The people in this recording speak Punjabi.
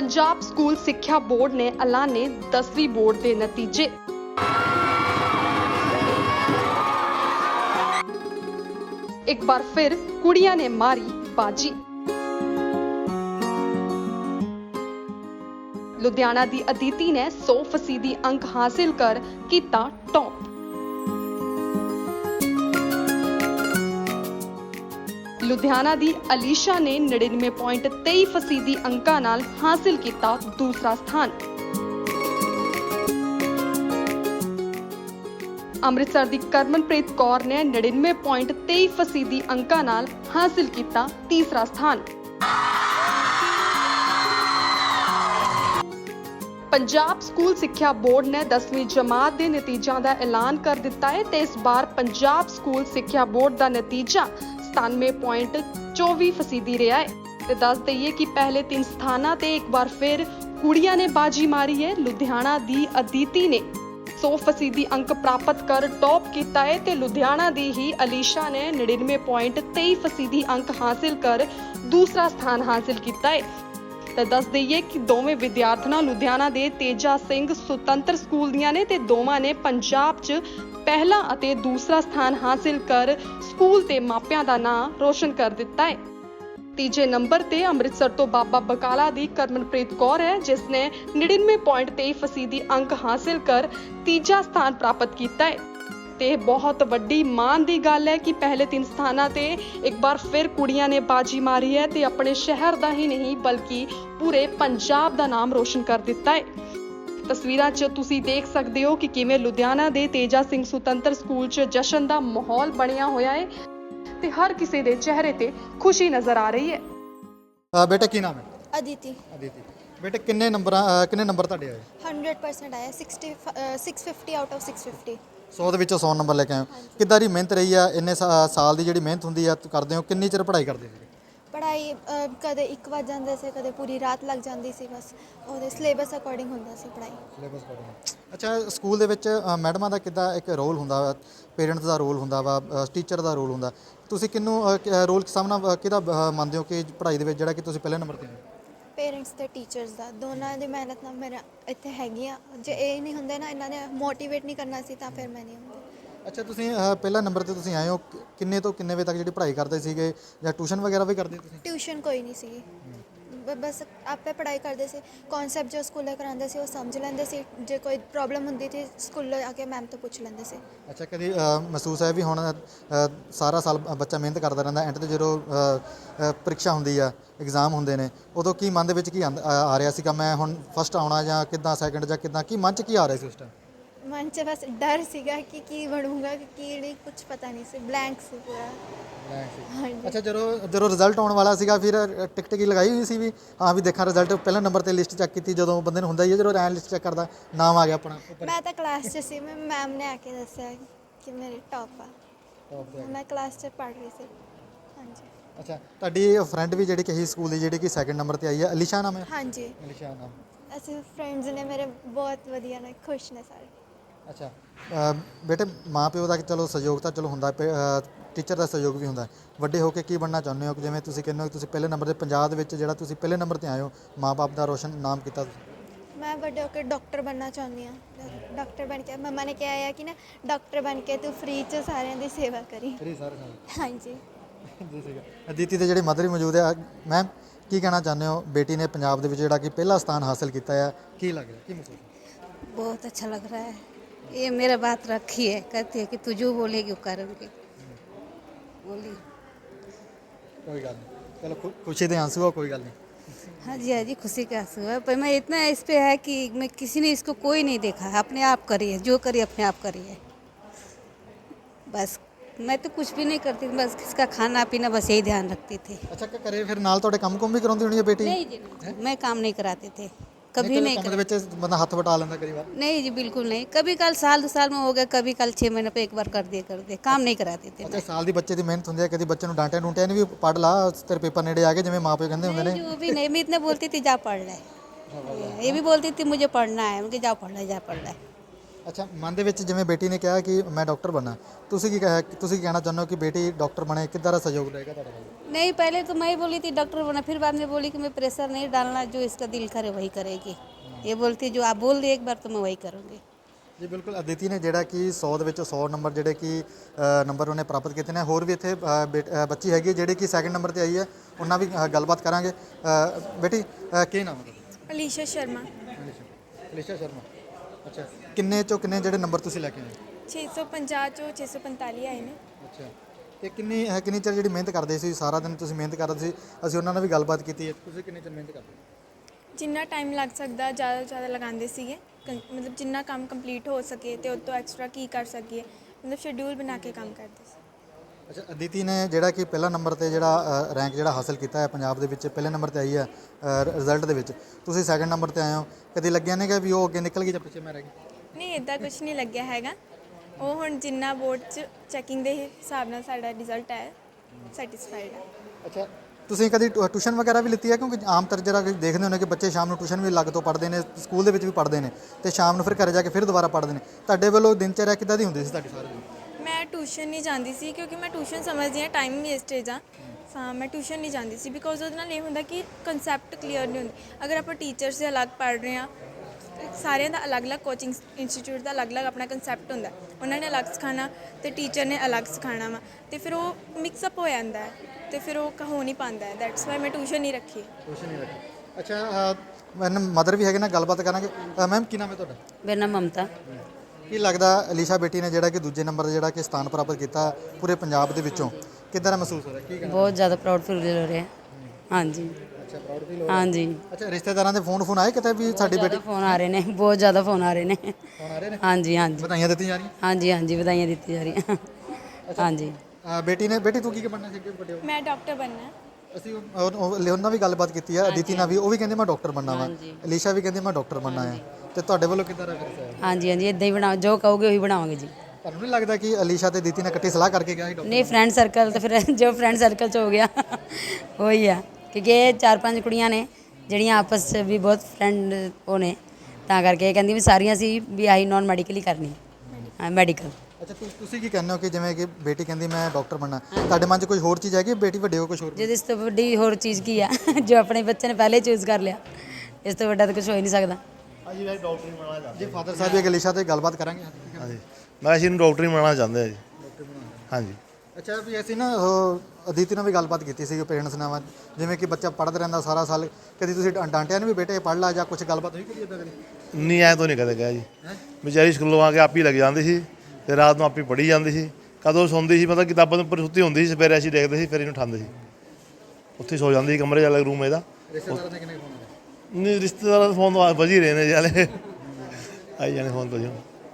ਪੰਜਾਬ ਸਕੂਲ ਸਿੱਖਿਆ ਬੋਰਡ ਨੇ ਐਲਾਨੇ 10ਵੀਂ ਬੋਰਡ ਦੇ ਨਤੀਜੇ। ਇੱਕ ਵਾਰ ਫਿਰ ਕੁੜੀਆਂ ਨੇ ਮਾਰੀ ਬਾਜੀ। ਲੁਧਿਆਣਾ ਦੀ ਅਦਿਤੀ ਨੇ 100% ਅੰਕ ਹਾਸਿਲ ਕਰ ਕੀਤਾ ਟੌਪ। ਲੁਧਿਆਣਾ ਦੀ ਅਲੀਸ਼ਾ ਨੇ 99.23% ਅੰਕਾਂ ਨਾਲ ਹਾਸਿਲ ਕੀਤਾ ਦੂਸਰਾ ਸਥਾਨ। ਅੰਮ੍ਰਿਤਸਰ ਦੀ ਕਰਮਨਪ੍ਰੀਤ ਕੌਰ ਨੇ 99.23% ਅੰਕਾਂ ਨਾਲ ਹਾਸਿਲ ਕੀਤਾ ਤੀਸਰਾ ਸਥਾਨ। ਪੰਜਾਬ ਸਕੂਲ ਸਿੱਖਿਆ ਬੋਰਡ ਨੇ 10ਵੀਂ ਜਮਾਤ ਦੇ ਨਤੀਜਿਆਂ ਦਾ ਐਲਾਨ ਕਰ ਦਿੱਤਾ ਹੈ ਤੇ ਇਸ ਵਾਰ ਪੰਜਾਬ ਸਕੂਲ ਸਿੱਖਿਆ ਬੋਰਡ ਦਾ ਨਤੀਜਾ 97.24% ਰਿਹਾ ਹੈ ਤੇ ਦੱਸ ਦਈਏ ਕਿ ਪਹਿਲੇ ਤਿੰਨ ਸਥਾਨਾਂ ਤੇ ਇੱਕ ਵਾਰ ਫਿਰ ਕੁੜੀਆਂ ਨੇ ਬਾਜੀ ਮਾਰੀ ਹੈ ਲੁਧਿਆਣਾ ਦੀ ਅਦਿਤੀ ਨੇ 100% ਅੰਕ ਪ੍ਰਾਪਤ ਕਰ ਟੌਪ ਕੀਤਾ ਹੈ ਤੇ ਲੁਧਿਆਣਾ ਦੀ ਹੀ ਅਲੀਸ਼ਾ ਨੇ 99.23% ਅੰਕ ਹਾਸਿਲ ਕਰ ਦੂਸਰਾ ਸਥਾਨ ਹਾਸਿਲ ਕੀਤਾ ਹੈ ਤਾਂ ਦੱਸ ਦਈਏ ਕਿ ਦੋਵੇਂ ਵਿਦਿਆਰਥਣਾਂ ਲੁਧਿਆਣਾ ਦੇ ਤੇਜਾ ਸਿੰਘ ਸੁਤੰਤਰ ਸਕੂਲ ਦੀਆਂ ਨੇ ਤੇ ਦੋਵਾਂ ਨੇ ਪੰਜਾਬ 'ਚ ਪਹਿਲਾ ਅਤੇ ਦੂਸਰਾ ਸਥਾਨ ਹਾਸਿਲ ਕਰ ਸਕੂਲ ਤੇ ਮਾਪਿਆਂ ਦਾ ਨਾਂ ਰੋਸ਼ਨ ਕਰ ਦਿੱਤਾ ਹੈ। ਤੀਜੇ ਨੰਬਰ ਤੇ ਅੰਮ੍ਰਿਤਸਰ ਤੋਂ ਬਾਬਾ ਬਕਾਲਾ ਦੀ ਕਰਮਨਪ੍ਰੀਤ ਕੌਰ ਹੈ, ਜਿਸ ਨੇ 99.23% ਅੰਕ ਹਾਸਿਲ ਕਰ ਤੀਜਾ ਸਥਾਨ ਪ੍ਰਾਪਤ ਕੀਤਾ ਹੈ। ਤੇ ਬਹੁਤ ਵੱਡੀ ਮਾਣ ਦੀ ਗੱਲ ਹੈ ਕਿ ਪਹਿਲੇ ਤਿੰਨ ਸਥਾਨਾਂ ਤੇ ਇੱਕ ਵਾਰ ਫਿਰ ਕੁੜੀਆਂ ਨੇ ਬਾਜੀ ਮਾਰੀ ਹੈ ਤੇ ਆਪਣੇ ਸ਼ਹਿਰ ਦਾ ਹੀ ਨਹੀਂ ਬਲਕਿ ਪੂਰੇ ਪੰਜਾਬ ਦਾ ਨਾਮ ਰੋਸ਼ਨ ਕਰ ਦਿੱਤਾ ਹੈ। ਤਸਵੀਰਾਂ 'ਚ ਤੁਸੀਂ ਦੇਖ ਸਕਦੇ ਹੋ ਕਿ ਕਿਵੇਂ ਲੁਧਿਆਣਾ ਦੇ ਤੇਜਾ ਸਿੰਘ ਸੁਤੰਤਰ ਸਕੂਲ 'ਚ ਜਸ਼ਨ ਦਾ ਮਾਹੌਲ ਬਣਿਆ ਹੋਇਆ ਹੈ ਤੇ ਹਰ ਕਿਸੇ ਦੇ ਚਿਹਰੇ ਤੇ ਖੁਸ਼ੀ ਨਜ਼ਰ ਆ ਰਹੀ ਹੈ। ਅ, ਬੇਟਾ ਕੀ ਨਾਮ ਹੈ? ਅਦਿਤੀ। ਅਦਿਤੀ। ਬੇਟੇ ਕਿੰਨੇ ਨੰਬਰਾਂ ਅ, ਕਿੰਨੇ ਨੰਬਰ ਤੁਹਾਡੇ ਆਏ? 100% ਆਇਆ 60 ਅ, 650 ਆਊਟ ਆਫ 650 100 ਦੇ ਵਿੱਚੋਂ 100 ਨੰਬਰ ਲੈ ਕੇ ਆਏ ਹੋ। ਕਿੱਦਾਂ ਦੀ ਮਿਹਨਤ ਰਹੀ ਆ? ਇੰਨੇ ਸਾ- ਸਾਲ ਦੀ ਜਿਹੜੀ ਮਿਹਨਤ ਹੁੰਦੀ ਆ ਕਰਦੇ ਹੋ? ਕਿੰਨੀ ਚਿਰ ਪੜ੍ਹਾਈ ਕਰਦੇ ਸੀ ਪੜਾਈ ਕਦੇ 1 ਵਜ ਜਾਂਦੇ ਸੀ ਕਦੇ ਪੂਰੀ ਰਾਤ ਲੱਗ ਜਾਂਦੀ ਸੀ ਬਸ। ਉਹਦੇ ਸਿਲੇਬਸ ਅਕੋਰਡਿੰਗ ਹੁੰਦਾ ਸੀ ਪੜਾਈ ਸਿਲੇਬਸ ਅੱਛਾ ਸਕੂਲ ਦੇ ਵਿੱਚ ਅ, ਮੈਡਮਾਂ ਦਾ ਕਿੱਦਾਂ ਇੱਕ ਰੋਲ ਹੁੰਦਾ ਵਾ? ਪੇਰੈਂਟਸ ਦਾ ਰੋਲ ਹੁੰਦਾ ਵਾ ਟੀਚਰ ਦਾ ਰੋਲ ਹੁੰਦਾ। ਤੁਸੀਂ ਕਿੰਨੂੰ ਰੋਲ ਸਾਹਮਣਾ ਕਿਹਦਾ ਅ, ਮੰਨਦੇ ਹੋ ਕਿ ਪੜ੍ਹਾਈ ਦੇ ਵਿੱਚ ਜਿਹੜਾ ਕਿ ਤੁਸੀਂ ਪਹਿਲੇ ਨੰਬਰ ਤੇ ਆਏ ਪੇਰੈਂਟਸ ਤੇ ਟੀਚਰਸ ਦਾ ਦੋਨਾਂ ਦੀ ਮਿਹਨਤ ਨਾਲ ਮੇਰਾ ਇੱਥੇ ਹੈਗੀ ਆ ਜੇ ਇਹ ਨਹੀਂ ਹੁੰਦੇ ਨਾ ਇਹਨਾਂ ਨੇ ਮੋਟੀਵੇਟ ਨਹੀਂ ਕਰਨਾ ਸੀ ਤਾਂ ਫਿਰ ਮੈਂ ਨਹੀਂ ਹੁੰਦੀ। ਅੱਛਾ ਤੁਸੀਂ ਪਹਿਲਾ ਨੰਬਰ ਤੇ ਤੁਸੀਂ ਆਏ ਹੋ ਕਿ- ਕਿੰਨੇ ਤੋਂ ਕਿੰਨੇ ਵਜੇ ਤੱਕ ਜਿਹੜੀ ਪੜ੍ਹਾਈ ਕਰਦੇ ਸੀਗੇ ਜਾਂ ਟਿਊਸ਼ਨ ਵਗੈਰਾ ਵੀ ਕਰਦੇ ਤੁਸੀਂ? ਟਿਊਸ਼ਨ ਕੋਈ ਨਹੀਂ ਸੀ ਬਸ ਆਪੇ ਪੜ੍ਹਾਈ ਕਰਦੇ ਸੀ ਕਨਸੈਪਟ ਜੋ ਸਕੂਲੇ ਕਰਾਉਂਦੇ ਸੀ ਉਹ ਸਮਝ ਲੈਂਦੇ ਸੀ ਜੇ ਕੋਈ ਪ੍ਰੋਬਲਮ ਹੁੰਦੀ ਸੀ ਸਕੂਲੇ ਆ ਕੇ ਮੈਮ ਤੋਂ ਪੁੱਛ ਲੈਂਦੇ ਸੀ। ਅੱਛਾ ਕਦੀ ਅ, ਮਹਿਸੂਸ ਹੈ ਵੀ ਹੁਣ ਅ, ਸਾਰਾ ਸਾਲ ਬ- ਬੱਚਾ ਮਿਹਨਤ ਕਰਦਾ ਰਹਿੰਦਾ ਐਂਡ ਤੇ ਜਦੋਂ ਅ, ਅ, ਪ੍ਰੀਖਿਆ ਹੁੰਦੀ ਆ ਐਗਜ਼ਾਮ ਹੁੰਦੇ ਨੇ ਉਦੋਂ ਕੀ ਮਨ ਦੇ ਵਿੱਚ ਕੀ ਆਂਦ- ਆ ਆ ਰਿਹਾ ਸੀਗਾ ਮੈਂ ਹੁਣ ਫਸਟ ਆਉਣਾ ਜਾਂ ਕਿੱਦਾਂ ਸੈਕੰਡ ਜਾਂ ਕਿੱਦਾਂ ਕੀ ਮਨ 'ਚ ਕੀ ਆ ਰਿਹਾ ਸੀ ਉਸ ਟਾਈਮ ਮਨ 'ਚ ਬਸ ਡਰ ਸੀਗਾ ਕਿ ਕੀ ਬਣੂਗਾ ਕਿ ਕੀ ਨਹੀਂ ਕੁਝ ਪਤਾ ਨਹੀਂ ਸੀ ਬਲੈਂਕ ਸੀ ਪੂਰਾ। ਹਾਂਜੀ। ਅੱਛਾ ਜਦੋਂ ਜਦੋਂ ਰਿਜ਼ਲਟ ਆਉਣ ਵਾਲਾ ਸੀਗਾ ਫਿਰ ਟਿਕਟ ਕੀ ਲਗਾਈ ਹੋਈ ਸੀ ਵੀ ਹਾਂ ਵੀ ਦੇਖਾਂ ਰਿਜ਼ਲਟ ਪਹਿਲਾ ਨੰਬਰ ਤੇ ਲਿਸਟ ਚੈੱਕ ਕੀਤੀ ਜਦੋਂ ਬੰਦੇ ਨੂੰ ਹੁੰਦਾ ਹੀ ਹੈ ਜਦੋਂ ਰੈਂਕ ਲਿਸਟ ਚੈੱਕ ਕਰਦਾ ਨਾਮ ਆ ਗਿਆ ਆਪਣਾ ਮੈਂ ਤਾਂ ਕਲਾਸ 'ਚ ਸੀ ਮੈਂ ਮੈਮ ਨੇ ਆ ਕੇ ਦੱਸਿਆ ਕਿ ਮੇਰੇ ਟੌਪ ਆ। ਮੈਂ ਕਲਾਸ 'ਚ ਪੜ੍ਹ ਰਹੀ ਸੀ। ਹਾਂਜੀ। ਅੱਛਾ ਤੁਹਾਡੀ ਫਰੈਂਡ ਵੀ ਜਿਹੜੀ ਕਹੀ ਸਕੂਲ ਦੀ ਜਿਹੜੀ ਕਿ ਸੈਕੰਡ ਨੰਬਰ ਤੇ ਆਈ ਹੈ ਅਲੀਸ਼ਾ ਨਾਮ ਹੈ? ਹਾਂਜੀ। ਅਲੀਸ਼ਾ ਨਾਮ। ਅਸੀਂ ਫਰੈਂਡਸ ਨੇ ਮੇਰੇ ਬਹੁਤ ਵਧੀਆ ਨੇ ਖੁਸ਼ ਨੇ ਸਾਰੇ। ਅੱਛਾ ਅ, ਬੇਟੇ ਮਾਪਿਓ ਦਾ ਚਲੋ ਸਹਿਯੋਗ ਤਾਂ ਚਲੋ ਹੁੰਦਾ ਟੀਚਰ ਦਾ ਸਹਿਯੋਗ ਵੀ ਹੁੰਦਾ ਵੱਡੇ ਹੋ ਕੇ ਕੀ ਬਣਨਾ ਚਾਹੁੰਦੇ ਹੋ ਕਿ ਜਿਵੇਂ ਤੁਸੀਂ ਕਹਿੰਦੇ ਹੋ ਕਿ ਤੁਸੀਂ ਪਹਿਲੇ ਨੰਬਰ ਤੇ ਪੰਜਾਬ ਦੇ ਵਿੱਚ ਜਿਹੜਾ ਤੁਸੀਂ ਪਹਿਲੇ ਨੰਬਰ ਤੇ ਆਏ ਹੋ ਮਾਪੇ ਦਾ ਰੋਸ਼ਨ ਨਾਮ ਕੀਤਾ ਤੁਸੀਂ ਮੈਂ ਵੱਡੇ ਹੋ ਕੇ ਡਾਕਟਰ ਬਣਨਾ ਚਾਹੁੰਦੀ ਹਾਂ ਡਾਕਟਰ ਬਣ ਕੇ ਮਮਾ ਨੇ ਕਿਹਾ ਹੈ ਕਿ ਨਾ ਡਾਕਟਰ ਬਣ ਕੇ ਤੂੰ ਫ੍ਰੀ 'ਚ ਸਾਰਿਆਂ ਦੀ ਸੇਵਾ ਕਰੀ ਫਰੀ ਸਾਰੇ ਨਾਲ ਹਾਂਜੀ ਜੀ ਸੀਗਾ ਅਦਿਤੀ ਦੇ ਜਿਹੜੇ ਮਦਰ ਵੀ ਮੌਜੂਦ ਹੈ ਮੈਮ ਕੀ ਕਹਿਣਾ ਚਾਹੁੰਦੇ ਹੋ ਬੇਟੀ ਨੇ ਪੰਜਾਬ ਦੇ ਵਿੱਚ ਜਿਹੜਾ ਕਿ ਪਹਿਲਾ ਸਥਾਨ ਹਾਸਲ ਕੀਤਾ ਹੈ ਕੀ ਲੱਗ ਰਿਹਾ ਕੀ ਮਹਿਸੂਸ बहुत अच्छा लग रहा है ये मेरा बात रखी है कहती है कि तू जो बोलेगी वो करूँगी। बोली कोई गल नहीं। चलो खुशी दे आँसू हो कोई गल नहीं। हाँ जी हाँ जी खुशी का आँसू है। पर मैं इतना इस पे है कि मैं किसी ने इसको कोई नहीं देखा अपने आप करिए जो करिए अपने आप करिए। बस मैं तो कुछ भी नहीं करती बस किसका खाना पीना बस यही ध्यान रखती थी। अच्छा क्या करे फिर नाल तोड़े काम कुम भी ਕਰਾਉਂਦੀ ਹੋਣੀ ਹੈ ਬੇਟੀ नहीं जी नहीं, मैं काम नहीं कराती थी। कभी ਨਹੀਂ नहीं ਕੰਮ ਦੇ करा ਵਿੱਚ ਬੰਦਾ ਹੱਥ ਵਟਾ ਲੈਂਦਾ ਕਈ ਵਾਰ नहीं जी बिल्कुल नहीं कभी कल साल दो साल में हो गया कभी कल छः महीने पे एक बार कर दिए कर दिए काम नहीं कराते थे ਅੱਛਾ ਸਾਲ ਦੀ ਬੱਚੇ ਦੀ ਮਿਹਨਤ ਹੁੰਦੀ ਹੈ ਕਦੀ ਬੱਚੇ ਨੂੰ ਡਾਂਟਿਆ ਡੂੰਟਿਆ ਨਹੀਂ ਵੀ ਪੜ ਲਾ ਤੇਰੇ ਪੇਪਰ ਨੇੜੇ ਆ ਗਏ ਜਿਵੇਂ ਮਾਪੇ ਕਹਿੰਦੇ ਹੁੰਦੇ ਨੇ नहीं, जो भी नहीं मैं इतना बोलती थी जा पढ़ ले ये भी बोलती थी मुझे पढ़ना है मुझे जा पढ़ ले जा पढ़ ले ਅੱਛਾ ਮਨ ਦੇ ਵਿੱਚ ਜਿਵੇਂ ਬੇਟੀ ਨੇ ਕਿਹਾ ਕਿ ਮੈਂ ਡਾਕਟਰ ਬਣਨਾ ਤੁਸੀਂ ਕੀ ਕਹਿ ਤੁਸੀਂ ਕੀ ਕਹਿਣਾ ਚਾਹੁੰਦੇ ਹੋ ਕਿ ਬੇਟੀ ਡਾਕਟਰ ਬਣੇ ਕਿੱਦਾਂ ਦਾ ਸਹਿਯੋਗ ਰਹੇਗਾ ਤੁਹਾਡਾ नहीं पहले तो मैं ही बोली थी डॉक्टर बना फिर बाद में बोली कि मैं प्रेशर नहीं डालना जो इसका दिल करे वही करेगी ये बोलती जो आप बोल दिए एक बार तो मैं वही करूँगी ਜੀ ਬਿਲਕੁਲ ਅਦਿਤੀ ਨੇ ਜਿਹੜਾ ਕਿ 100 ਦੇ ਵਿੱਚੋਂ 100 ਨੰਬਰ ਜਿਹੜੇ ਕਿ ਅ, ਨੰਬਰ ਉਹਨੇ ਪ੍ਰਾਪਤ ਕੀਤੇ ਨੇ ਹੋਰ ਵੀ ਇੱਥੇ ਅ, ਬੇਟ- ਅ, ਬੱਚੀ ਹੈਗੀ ਹੈ ਜਿਹੜੀ ਕਿ ਸੈਕੰਡ ਨੰਬਰ ਤੇ ਆਈ ਹੈ ਉਹਨਾਂ ਵੀ ਅ, ਗੱਲਬਾਤ ਕਰਾਂਗੇ ਅ, ਬੇਟੀ ਅ, ਕੀ ਨਾਮ ਹੈ ਤੁਹਾਡਾ ਅਲੀਸ਼ਾ ਸ਼ਰਮਾ ਅਲੀਸ਼ਾ ਸ਼ਰਮਾ ਅੱਛਾ ਕਿੰਨੇ ਚੋਂ ਕਿੰਨੇ ਜਿਹੜੇ ਨੰਬਰ ਤੁਸੀਂ ਲੈ ਕੇ ਆਏ? 650 ਚੋਂ 645 ਆਏ ਨੇ। ਅੱਛਾ। ਤੇ ਕਿੰਨੀ ਅ, ਕਿੰਨੀ ਚਿਰ ਜਿਹੜੀ ਮਿਹਨਤ ਕਰਦੇ ਸੀ? ਸਾਰਾ ਦਿਨ ਤੁਸੀਂ ਮਿਹਨਤ ਕਰਦੇ ਸੀ। ਅਸੀਂ ਉਹਨਾਂ ਨਾਲ ਵੀ ਗੱਲਬਾਤ ਕੀਤੀ ਹੈ। ਤੁਸੀਂ ਕਿੰਨੇ ਚਿਰ ਮਿਹਨਤ ਕਰਦੇ? ਹੋ ਜਿੰਨਾ ਟਾਈਮ ਲੱਗ ਸਕਦਾ ਜ਼ਿਆਦਾ ਤੋਂ ਜ਼ਿਆਦਾ ਲਗਾਉਂਦੇ ਸੀਗੇ। ਕੰ- ਮਤਲਬ ਜਿੰਨਾ ਕੰਮ ਕੰਪਲੀਟ ਹੋ ਸਕੇ ਤੇ ਤੋਂ ਐਕਸਟਰਾ ਕੀ ਕਰ ਸਕੀਏ। ਮਤਲਬ ਸ਼ਡਿਊਲ ਬਣਾ ਕੇ ਕੰਮ ਕਰਦੇ ਸੀ। ਅੱਛਾ ਅਦਿਤੀ ਨੇ ਜਿਹੜਾ ਕਿ ਪਹਿਲਾ ਨੰਬਰ ਤੇ ਜਿਹੜਾ ਰੈਂਕ ਜਿਹੜਾ ਹਾਸਲ ਕੀਤਾ ਹੈ ਪੰਜਾਬ ਦੇ ਵਿੱਚ ਪਹਿਲੇ ਨੰਬਰ ਤੇ ਆਈ ਹੈ ਰਿਜ਼ਲਟ ਦੇ ਵਿੱਚ। ਤੁਸੀਂ ਸੈਕੰਡ ਨੰਬਰ ਤੇ ਆਏ ਹੋ। ਕਦੀ ਲੱਗਿਆ ਨਹੀਂ ਕਿ ਵੀ ਉਹ ਅੱਗੇ ਨਿਕਲ ਗਈ ਜਾਂ ਪਿੱਛੇ ਮੈਂ ਰਹਿ ਗਈ ਨਹੀਂ ਇਦਾਂ ਕੁਝ ਨਹੀਂ ਲੱਗਿਆ ਹੈਗਾ। ਉਹ ਹੁਣ ਜਿੰਨਾ ਬੋਰਡ 'ਚ ਚੈਕਿੰਗ ਦੇ ਹਿਸਾਬ ਨਾਲ ਸਾਡਾ ਰਿਜ਼ਲਟ ਹੈ ਸੈਟੀਸਫਾਈਡ ਹੈ ਅੱਛਾ ਤੁਸੀਂ ਕਦੀ ਟਿਊ- ਟਿਊਸ਼ਨ ਵਗੈਰਾ ਵੀ ਲਿੱਤੀ ਹੈ? ਕਿਉਂਕਿ ਆਮ ਤੌਰ ਜਿਹੜਾ ਕਿ ਦੇਖਦੇ ਹੁੰਦੇ ਕਿ ਬੱਚੇ ਸ਼ਾਮ ਨੂੰ ਟਿਊਸ਼ਨ ਵੀ ਲੱਗ ਤੋਂ ਪੜ੍ਹਦੇ ਨੇ ਸਕੂਲ ਦੇ ਵਿੱਚ ਵੀ ਪੜ੍ਹਦੇ ਨੇ ਤੇ ਸ਼ਾਮ ਨੂੰ ਫਿਰ ਘਰੇ ਜਾ ਕੇ ਫਿਰ ਦੁਬਾਰਾ ਪੜ੍ਹਦੇ ਨੇ। ਤੁਹਾਡੇ ਵੱਲੋਂ ਦਿਨਚਰਿਆ ਕਿੱਦਾਂ ਦੀ ਹੁੰਦੀ ਸੀ ਤੁਹਾਡੀ ਸਾਰੇ ਦਿਨ? ਮੈਂ ਟਿਊਸ਼ਨ ਨਹੀਂ ਜਾਂਦੀ ਸੀ ਕਿਉਂਕਿ ਮੈਂ ਟਿਊਸ਼ਨ ਸਮਝਦੀ ਹਾਂ ਟਾਈਮ ਵੇਸਟੇਜ ਆ। ਤਾਂ ਮੈਂ ਟਿਊਸ਼ਨ ਨਹੀਂ ਜਾਂਦੀ ਸੀ ਬਿਕੋਜ਼ ਉਹਦੇ ਨਾਲ ਇਹ ਹੁੰਦਾ ਕਿ ਕਨਸੈਪਟ ਕਲੀਅਰ ਨਹੀਂ ਹੁੰਦੇ। ਅਗਰ ਆਪਾਂ ਟੀਚਰਸ ਦੇ ਅਲੱਗ ਪੜ੍ਹ ਰਹੇ ਹਾਂ ਸਾਰਿਆਂ ਦਾ ਅਲੱਗ-ਅਲੱਗ ਕੋਚਿੰਗ ਇੰਸਟੀਚਿਊਟ ਦਾ ਅਲੱਗ-ਅਲੱਗ ਆਪਣਾ ਕਨਸੈਪਟ ਹੁੰਦਾ। ਉਹਨਾਂ ਨੇ ਅਲੱਗ ਸਿਖਾਣਾ ਤੇ ਟੀਚਰ ਨੇ ਅਲੱਗ ਸਿਖਾਣਾ ਵਾ। ਤੇ ਫਿਰ ਉਹ ਮਿਕਸ ਅਪ ਹੋ ਜਾਂਦਾ ਹੈ ਤੇ ਫਿਰ ਉਹ ਕਹੋ ਨਹੀਂ ਪਾਉਂਦਾ ਦੈਟਸ ਵਾਈ ਮੈਂ ਟਿਊਸ਼ਨ ਨਹੀਂ ਰੱਖੀ। ਕੁਛ ਨਹੀਂ ਰੱਖਿਆ ਅੱਛਾ ਮੈਨ ਮਦਰ ਵੀ ਹੈਗੇ ਨਾ ਗੱਲਬਾਤ ਕਰਾਂਗੇ। ਮੈਮ ਕੀ ਨਾਮ ਹੈ ਤੁਹਾਡਾ? ਮੇਰਾ ਨਾਮ ਮਮਤਾ। ਕੀ ਲੱਗਦਾ ਅਲੀਸ਼ਾ ਬੇਟੀ ਨੇ ਜਿਹੜਾ ਕਿ ਦੂਜੇ ਨੰਬਰ ਦਾ ਜਿਹੜਾ ਕਿ ਸਥਾਨ ਪ੍ਰਾਪਤ ਕੀਤਾ ਪੂਰੇ ਪੰਜਾਬ ਦੇ ਵਿੱਚੋਂ? ਕਿਦਾਂ ਦਾ ਮਹਿਸੂਸ ਹੋ ਰਿਹਾ? ਕੀ ਬਹੁਤ ਜ਼ਿਆਦਾ ਪ੍ਰਾਊਡ ਫੀਲ ਹੋ ਰਿਹਾ। ਹਾਂਜੀ। ਅੱਛਾ ਪ੍ਰਾਊਡ ਫੀਲ ਹਾਂਜੀ। ਅੱਛਾ ਰਿਸ਼ਤੇਦਾਰਾਂ ਦੇ ਫੋਨ ਫੋਨ ਆਏ ਕਿਤੇ ਵੀ ਸਾਡੀ ਬੇਟੀ ਜ਼ਿਆਦਾ ਫੋਨ ਆ ਰਹੇ ਨੇ ਬਹੁਤ ਜ਼ਿਆਦਾ ਫੋਨ ਆ ਰਹੇ ਨੇ। ਫੋਨ ਆ ਰਹੇ ਨੇ? ਹਾਂਜੀ ਹਾਂਜੀ। ਵਧਾਈਆਂ ਦਿੱਤੀਆਂ ਜਾ ਰਹੀਆਂ? ਹਾਂਜੀ ਹਾਂਜੀ ਵਧਾਈਆਂ ਦਿੱਤੀ ਜਾ ਰਹੀਆਂ। ਹਾਂਜੀ। ਅ, ਬੇਟੀ ਨੇ ਬੇਟੀ ਤੂੰ ਕੀ ਬਣਨਾ ਸੀ ਅੱਗੇ ਵੱਡੇ ਹੋ? ਕੇ? ਮੈਂ ਡਾਕਟਰ ਬਣਨਾ। ਹੈ। ਅਸੀਂ ਉਹ- ਉਹ- ਉਹ ਲਿਓਨ ਨਾਲ ਵੀ ਗੱਲਬਾਤ ਕੀਤੀ ਆ ਅਦਿਤੀ ਨਾਲ ਵੀ ਉਹ ਵੀ ਕਹਿੰਦੇ ਮੈਂ ਡਾਕਟਰ ਬਣਨਾ ਵਾ। ਅਲੀਸ਼ਾ ਵੀ ਕਹਿੰਦੀ ਮੈਂ ਡਾਕਟਰ ਬਣਨਾ ਆ। ਤੇ ਤੁਹਾਡੇ ਵੱਲੋਂ ਕਿੱਦਾਂ ਦਾ ਫਿਰਸਾ ਹੈ ਹਾਂਜੀ ਹਾਂਜੀ ਇਦਾਂ ਹੀ ਬਣਾ ਜੋ ਕਹੋਗੇ ਉਹੀ ਬਣਾਵਾਂਗੇ ਜੀ। ਤੁਹਾਨੂੰ ਨਹੀਂ ਲੱਗਦਾ ਕਿ ਅਲੀਸ਼ਾ ਤੇ ਅਦਿਤੀ ਨੇ ਇਕੱਠੀ ਸਲਾਹ ਕਰਕੇ ਗਿਆ ਸੀ ਡਾਕਟਰ ਨਹੀਂ ਫਰੈਂਡ ਸਰਕਲ ਤਾਂ ਫਿਰ ਜੋ ਫਰੈਂਡ ਸਰਕਲ ਚ ਹੋ ਗਿਆ ਉਹੀ ਆ। ਕਿਉਂਕਿ ਇਹ ਚਾਰ ਪੰਜ ਕੁੜੀਆਂ ਨੇ ਜਿਹੜੀਆਂ ਆਪਸ ਚ ਵੀ ਬਹੁਤ ਫਰੈਂਡ ਉਹ ਨੇ। ਤਾਂ ਕਰਕੇ ਇਹ ਕਹਿੰਦੀ ਵੀ ਸਾਰੀਆਂ ਸੀ ਵੀ ਆਈ ਨਾਨ ਮੈਡੀਕਲ ਹੀ ਕਰਨੀ। ਹਾਂ ਮੈਡੀਕਲ ਅੱਛਾ ਤੁ- ਤੁਸੀਂ ਕੀ ਕਹਿੰਦੇ ਹੋ ਕਿ ਜਿਵੇਂ ਕਿ ਬੇਟੀ ਕਹਿੰਦੀ ਮੈਂ ਡਾਕਟਰ ਬਣਨਾ। ਤੁਹਾਡੇ ਮਨ 'ਚ ਕੋਈ ਹੋਰ ਚੀਜ਼ ਹੈਗੀ? ਬੇਟੀ ਵੱਡੇ ਹੋ ਕੁਝ ਹੋਰ? ਜਿਹਦੇ ਇਸ ਤੋਂ ਵੱਡੀ ਹੋਰ ਚੀਜ਼ ਕੀ ਆ? ਜੋ ਆਪਣੇ ਬੱਚੇ ਨੇ ਪਹਿਲੇ ਚੂਜ਼ ਕਰ ਲਿਆ। ਇਸ ਤੋਂ ਵੱਡਾ ਤਾਂ ਕੁਝ ਹੋ ਹੀ ਨਹੀਂ ਸਕਦਾ। ਜੀ ਫਾਦਰ ਸਾਹਿਬ ਵੀ ਅਲੀਸ਼ਾ ਤੇ ਗੱਲਬਾਤ ਕਰਾਂਗੇ। ਹਾਂਜੀ। ਮੈਂ ਅਸੀਂ ਨੂੰ ਡਾਕਟਰ ਹੀ ਬਣਾਉਣਾ ਚਾਹੁੰਦੇ ਹਾਂ ਜੀ ਹਾਂਜੀ। ਅੱਛਾ ਵੀ ਅਸੀਂ ਨਾ ਉਹ ਅਦਿਤੀ ਨਾਲ ਵੀ ਗੱਲਬਾਤ ਕੀਤੀ ਸੀ ਪੇਰੈਂਟਸ ਨਾਲ ਜਿਵੇਂ ਕਿ ਬੱਚਾ ਪੜ੍ਹਦਾ ਰਹਿੰਦਾ ਸਾਰਾ ਸਾਲ ਕਦੀ ਤੁਸੀਂ ਡਾਂ- ਡਾਂਟਿਆ ਨਹੀਂ ਵੀ ਬੇਟੇ ਪੜ੍ਹ ਲਾ ਜਾਂ ਕੁਝ ਗੱਲਬਾਤ ਹੋਈ ਕਦੀ ਇਦਾਂ ਕਦੀ? ਨਹੀਂ ਐ ਤੋਂ ਨਹੀਂ ਕਦੇ ਗਿਆ ਜੀ। ਵਿਚਾਰੀ ਸਕੂਲੋਂ ਆ ਕੇ ਆਪ ਹੀ ਲੱਗ ਜਾਂਦੀ ਸੀ ਤੇ ਰਾਤ ਨੂੰ ਆਪ ਹੀ ਪੜ੍ਹੀ ਜਾਂਦੀ ਸੀ। ਕਦੋਂ ਸੌਂਦੀ ਸੀ ਮਤਲਬ ਕਿਤਾਬਾਂ ਦੇ ਉੱਪਰ ਸੁੱਤੀ ਹੁੰਦੀ ਸੀ ਸਵੇਰੇ ਅਸੀਂ ਦੇਖਦੇ ਸੀ ਫਿਰ ਇਹਨੂੰ ਉਠਾਉਂਦੇ ਸੀ। ਉੱਥੇ ਹੀ ਸੌ ਜਾਂਦੀ ਸੀ ਕਮਰੇ 'ਚ ਅਲੱਗ ਰੂਮ ਇਹਦਾ। ਰਿਸ਼ਤੇਦਾਰਾਂ ਦੇ ਕਿੰਨੇ ਫੋਨ ਨਹੀਂ ਰਿਸ਼ਤੇਦਾਰਾਂ ਦੇ ਫੋਨ ਤੋਂ ਵਜੀ ਰਹੇ ਨੇ ਜਾਲੇ ਆਈ ਜਾਣੇ ਫੋਨ ਤੋਂ ਜੀ